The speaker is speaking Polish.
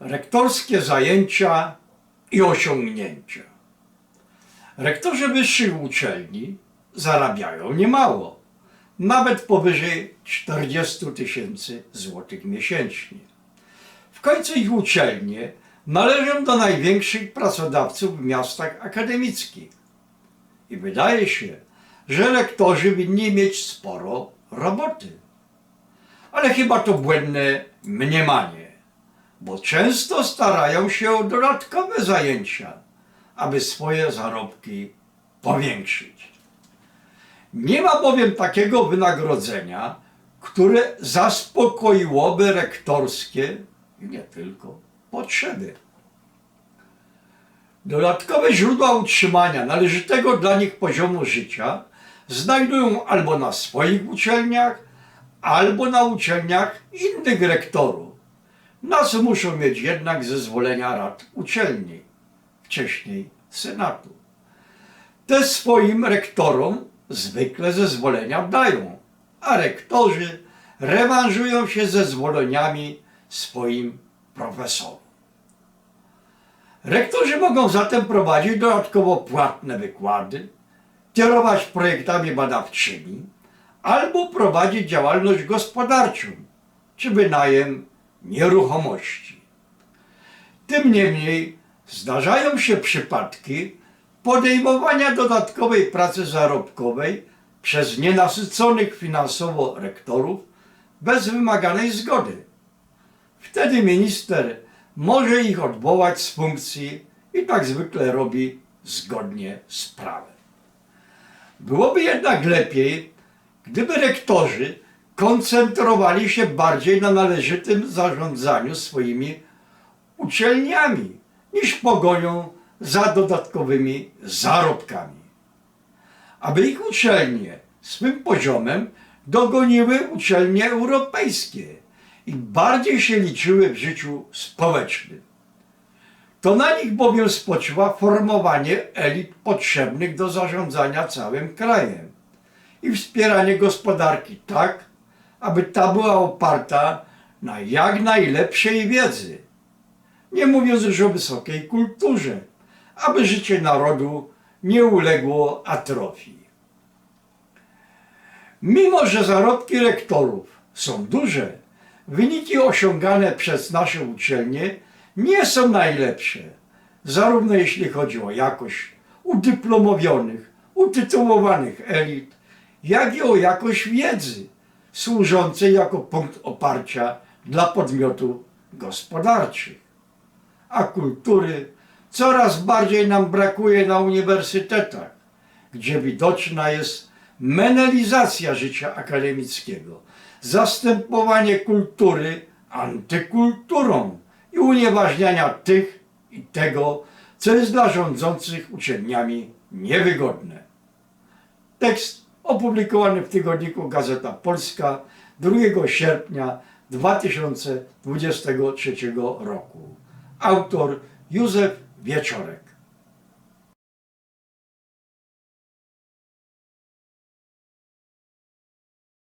rektorskie zajęcia i osiągnięcia. Rektorzy wyższych uczelni zarabiają niemało, nawet powyżej 40 tysięcy złotych miesięcznie. W końcu ich uczelnie należą do największych pracodawców w miastach akademickich. I wydaje się, że lektorzy winni mieć sporo roboty. Ale chyba to błędne mniemanie, bo często starają się o dodatkowe zajęcia, aby swoje zarobki powiększyć. Nie ma bowiem takiego wynagrodzenia, które zaspokoiłoby rektorskie i nie tylko potrzeby. Dodatkowe źródła utrzymania należytego dla nich poziomu życia znajdują albo na swoich uczelniach, albo na uczelniach innych rektorów, na co muszą mieć jednak zezwolenia rad uczelni, wcześniej Senatu. Te swoim rektorom zwykle zezwolenia dają, a rektorzy rewanżują się zezwoleniami swoim profesorom. Rektorzy mogą zatem prowadzić dodatkowo płatne wykłady, kierować projektami badawczymi albo prowadzić działalność gospodarczą czy wynajem nieruchomości. Tym niemniej zdarzają się przypadki podejmowania dodatkowej pracy zarobkowej przez nienasyconych finansowo rektorów bez wymaganej zgody. Wtedy minister może ich odwołać z funkcji i tak zwykle robi zgodnie z prawem. Byłoby jednak lepiej, gdyby rektorzy koncentrowali się bardziej na należytym zarządzaniu swoimi uczelniami niż pogonią za dodatkowymi zarobkami. Aby ich uczelnie swym poziomem dogoniły uczelnie europejskie i bardziej się liczyły w życiu społecznym. To na nich bowiem spoczywa formowanie elit potrzebnych do zarządzania całym krajem i wspieranie gospodarki tak, aby ta była oparta na jak najlepszej wiedzy. Nie mówiąc już o wysokiej kulturze, aby życie narodu nie uległo atrofii. Mimo, że zarobki rektorów są duże, wyniki osiągane przez nasze uczelnie nie są najlepsze, zarówno jeśli chodzi o jakość udyplomowionych, utytułowanych elit, jak i o jakość wiedzy służącej jako punkt oparcia dla podmiotów gospodarczych. A kultury coraz bardziej nam brakuje na uniwersytetach, gdzie widoczna jest menelizacja życia akademickiego, zastępowanie kultury antykulturą i unieważniania tych i tego, co jest dla rządzących uczelniami niewygodne. Tekst opublikowany w tygodniku Gazeta Polska 2 sierpnia 2023 roku. Autor Józef Wieczorek.